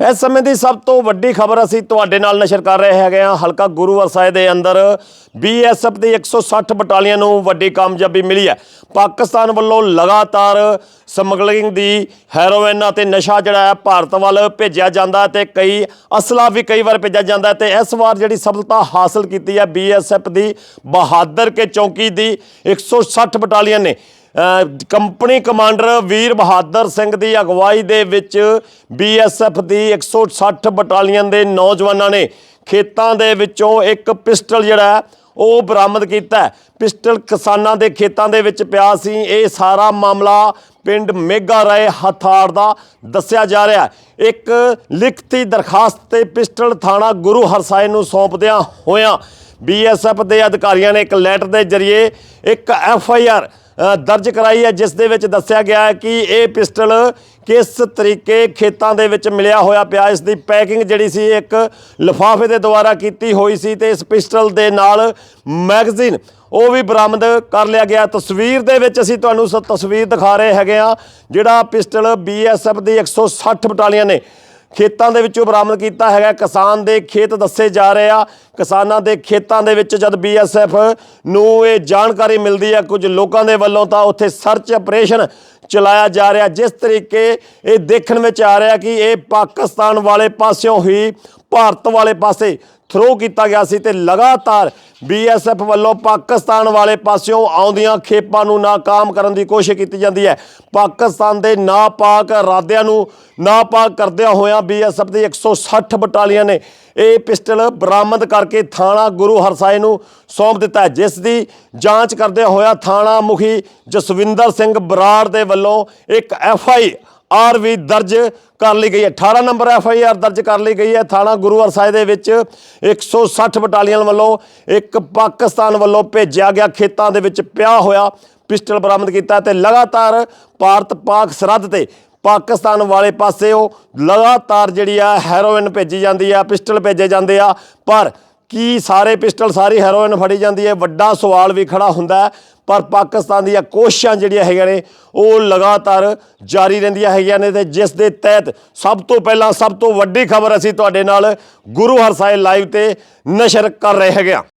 ਇਸ ਸਮੇਂ ਦੀ ਸਭ ਤੋਂ ਵੱਡੀ ਖਬਰ ਅਸੀਂ ਤੁਹਾਡੇ ਨਾਲ ਨਸ਼ਰ ਕਰ ਰਹੇ ਹੈਗੇ ਹਾਂ। ਹਲਕਾ ਗੁਰੂ ਸਾਹਿਬ ਦੇ ਅੰਦਰ ਬੀਐਸਐਫ ਦੀ 160 ਬਟਾਲੀਅਨ ਨੂੰ ਵੱਡੀ ਕਾਮਯਾਬੀ ਮਿਲੀ ਹੈ। ਪਾਕਿਸਤਾਨ ਵੱਲੋਂ ਲਗਾਤਾਰ ਸਮਗਲਿੰਗ ਦੀ ਹੈਰੋਇਨ ਅਤੇ ਨਸ਼ਾ ਜਿਹੜਾ ਹੈ ਭਾਰਤ ਵੱਲ ਭੇਜਿਆ ਜਾਂਦਾ ਹੈ ਤੇ ਕਈ ਅਸਲਾ ਵੀ ਕਈ ਵਾਰ ਭੇਜਿਆ ਜਾਂਦਾ ਹੈ ਤੇ ਇਸ ਵਾਰ ਜਿਹੜੀ ਸਫਲਤਾ ਹਾਸਲ ਕੀਤੀ ਹੈ ਬੀਐਸਐਫ ਦੀ ਬਹਾਦਰ ਕੇ ਚੌਂਕੀ ਦੀ 160 ਬਟਾਲੀਅਨ ਨੇ। ਕੰਪਨੀ ਕਮਾਂਡਰ ਵੀਰ ਬਹਾਦਰ ਸਿੰਘ ਦੀ ਅਗਵਾਈ ਦੇ ਵਿੱਚ ਬੀਐਸਐਫ ਦੀ 160 ਬਟਾਲੀਅਨ ਦੇ ਨੌਜਵਾਨਾਂ ਨੇ ਖੇਤਾਂ ਦੇ ਵਿੱਚੋਂ ਇੱਕ ਪਿਸਟਲ ਜਿਹੜਾ ਉਹ ਬਰਾਮਦ ਕੀਤਾ ਪਿਸਟਲ ਕਿਸਾਨਾਂ ਦੇ ਖੇਤਾਂ ਦੇ ਵਿੱਚ ਪਿਆ ਸੀ। ਇਹ ਸਾਰਾ ਮਾਮਲਾ ਪਿੰਡ ਮੇਗਾ ਰਾਏ ਹਥਾਰ ਦਾ ਦੱਸਿਆ ਜਾ ਰਿਹਾ ਇੱਕ ਲਿਖਤੀ ਦਰਖਾਸਤ ਤੇ ਪਿਸਟਲ ਥਾਣਾ ਗੁਰੂ ਹਰਸਾਏ ਨੂੰ ਸੌਂਪਦਿਆਂ ਹੋਇਆਂ ਬੀਐਸਐਫ ਦੇ ਅਧਿਕਾਰੀਆਂ ਨੇ ਇੱਕ ਲੈਟਰ ਦੇ ਜ਼ਰੀਏ ਇੱਕ ਐਫ ਆਈ ਆਰ ਦਰਜ ਕਰਾਈ ਹੈ, ਜਿਸ ਦੇ ਵਿੱਚ ਦੱਸਿਆ ਗਿਆ ਹੈ ਕਿ ਇਹ ਪਿਸਟਲ ਕਿਸ ਤਰੀਕੇ ਖੇਤਾਂ ਦੇ ਵਿੱਚ ਮਿਲਿਆ ਹੋਇਆ ਪਿਆ, ਇਸ ਦੀ ਪੈਕਿੰਗ ਜਿਹੜੀ ਸੀ, ਇੱਕ ਲਿਫਾਫੇ ਦੇ ਦੁਆਰਾ ਕੀਤੀ ਹੋਈ ਸੀ ਤੇ ਇਸ ਪਿਸਟਲ ਦੇ ਨਾਲ ਮੈਗਜ਼ੀਨ, ਉਹ ਵੀ ਬਰਾਮਦ ਕਰ ਲਿਆ ਗਿਆ। ਤਸਵੀਰ ਦੇ ਵਿੱਚ ਅਸੀਂ ਤੁਹਾਨੂੰ ਸ, ਤਸਵੀਰ ਦਿਖਾ ਰਹੇ ਹੈਗੇ ਆ ਜਿਹੜਾ ਪਿਸਟਲ ਬੀਐਸਐਫ ਦੀ 160 ਬਟਾਲੀਅਨ ਨੇ ਖੇਤਾਂ ਦੇ ਵਿੱਚੋਂ ਬਰਾਮਦ ਕੀਤਾ ਹੈਗਾ। ਕਿਸਾਨ ਦੇ ਖੇਤ ਦੱਸੇ ਜਾ ਰਹੇ ਆ। ਕਿਸਾਨਾਂ ਦੇ ਖੇਤਾਂ ਦੇ ਵਿੱਚ ਜਦ ਬੀਐਸਐਫ ਨੂੰ ਇਹ ਜਾਣਕਾਰੀ ਮਿਲਦੀ ਹੈ ਕੁਝ ਲੋਕਾਂ ਦੇ ਵੱਲੋਂ ਤਾਂ ਉੱਥੇ ਸਰਚ ਆਪਰੇਸ਼ਨ ਚਲਾਇਆ ਜਾ ਰਿਹਾ। ਜਿਸ ਤਰੀਕੇ ਇਹ ਦੇਖਣ ਵਿੱਚ ਆ ਰਿਹਾ ਕਿ ਇਹ ਪਾਕਿਸਤਾਨ ਵਾਲੇ ਪਾਸਿਓਂ ਹੀ ਭਾਰਤ ਵਾਲੇ ਪਾਸੇ ਥਰੋ ਕੀਤਾ ਗਿਆ ਸੀ ਤੇ ਲਗਾਤਾਰ ਬੀਐਸਐਫ ਵੱਲੋਂ ਪਾਕਿਸਤਾਨ ਵਾਲੇ ਪਾਸਿਓਂ ਆਉਂਦੀਆਂ ਖੇਪਾਂ ਨੂੰ ਨਾਕਾਮ ਕਰਨ ਦੀ ਕੋਸ਼ਿਸ਼ ਕੀਤੀ ਜਾਂਦੀ ਹੈ। ਪਾਕਿਸਤਾਨ ਦੇ ਨਾਪਾਕ ਇਰਾਦਿਆਂ ਨੂੰ ਨਾਪਾਕ ਕਰਦਿਆਂ ਹੋਇਆਂ ਬੀਐਸਐਫ ਦੀ 160 ਬਟਾਲੀਅਨ ਨੇ ਇਹ ਪਿਸਟਲ ਬਰਾਮਦ ਕਰਕੇ ਥਾਣਾ ਗੁਰੂ ਹਰਸਾਏ ਨੂੰ ਸੌਂਪ ਦਿੱਤਾ ਜਿਸ ਦੀ ਜਾਂਚ ਕਰਦਿਆਂ ਹੋਇਆ ਥਾਣਾ ਮੁਖੀ ਜਸਵਿੰਦਰ ਸਿੰਘ ਬਰਾੜ ਦੇ ਵੱਲੋਂ ਇੱਕ ਐਫ ਆਈ ਆਰ ਵੀ ਦਰਜ ਕਰ ਲਈ ਗਈ ਹੈ। 18 ਨੰਬਰ ਐਫ ਆਈ ਆਰ ਦਰਜ ਕਰ ਲਈ ਗਈ ਹੈ। ਥਾਣਾ ਗੁਰੂ ਸਾਹਿਬ ਦੇ ਵਿੱਚ 160 ਬਟਾਲੀਅਨ ਵੱਲੋਂ ਇੱਕ ਪਾਕਿਸਤਾਨ ਵੱਲੋਂ ਭੇਜਿਆ ਗਿਆ, ਖੇਤਾਂ ਦੇ ਵਿੱਚ ਪਿਆ ਹੋਇਆ ਪਿਸਟਲ ਬਰਾਮਦ ਕੀਤਾ ਤੇ ਲਗਾਤਾਰ ਭਾਰਤ ਪਾਕ ਸਰਹੱਦ ਤੇ ਪਾਕਿਸਤਾਨ ਵਾਲੇ ਪਾਸੇ ਉਹ ਲਗਾਤਾਰ ਜਿਹੜੀ ਆ ਹੈਰੋਇਨ ਭੇਜੀ ਜਾਂਦੀ ਆ, ਪਿਸਟਲ ਭੇਜੇ ਜਾਂਦੇ ਆ, ਪਰ ਕਿ ਸਾਰੇ ਪਿਸਟਲ, ਸਾਰੀ ਹੈਰੋਇਨ ਫੜੀ ਜਾਂਦੀ ਹੈ। ਵੱਡਾ ਸਵਾਲ ਵੀ ਖੜਾ ਹੁੰਦਾ ਪਰ ਪਾਕਿਸਤਾਨ ਦੀਆਂ ਕੋਸ਼ਿਸ਼ਾਂ ਜਿਹੜੀਆਂ ਹੈਗੀਆਂ ਨੇ, ਉਹ ਲਗਾਤਾਰ ਜਾਰੀ ਰਹਿੰਦੀਆਂ ਹੈਗੀਆਂ ਨੇ ਤੇ ਜਿਸ ਦੇ ਤਹਿਤ ਸਭ ਤੋਂ ਪਹਿਲਾਂ ਸਭ ਤੋਂ ਵੱਡੀ ਖਬਰ ਅਸੀਂ ਤੁਹਾਡੇ ਨਾਲ ਗੁਰੂ ਹਰ ਸਾਹਿਬ ਲਾਈਵ ਤੇ ਨਸ਼ਰ ਕਰ ਰਹੇ ਹੈਗੇ ਹਾਂ।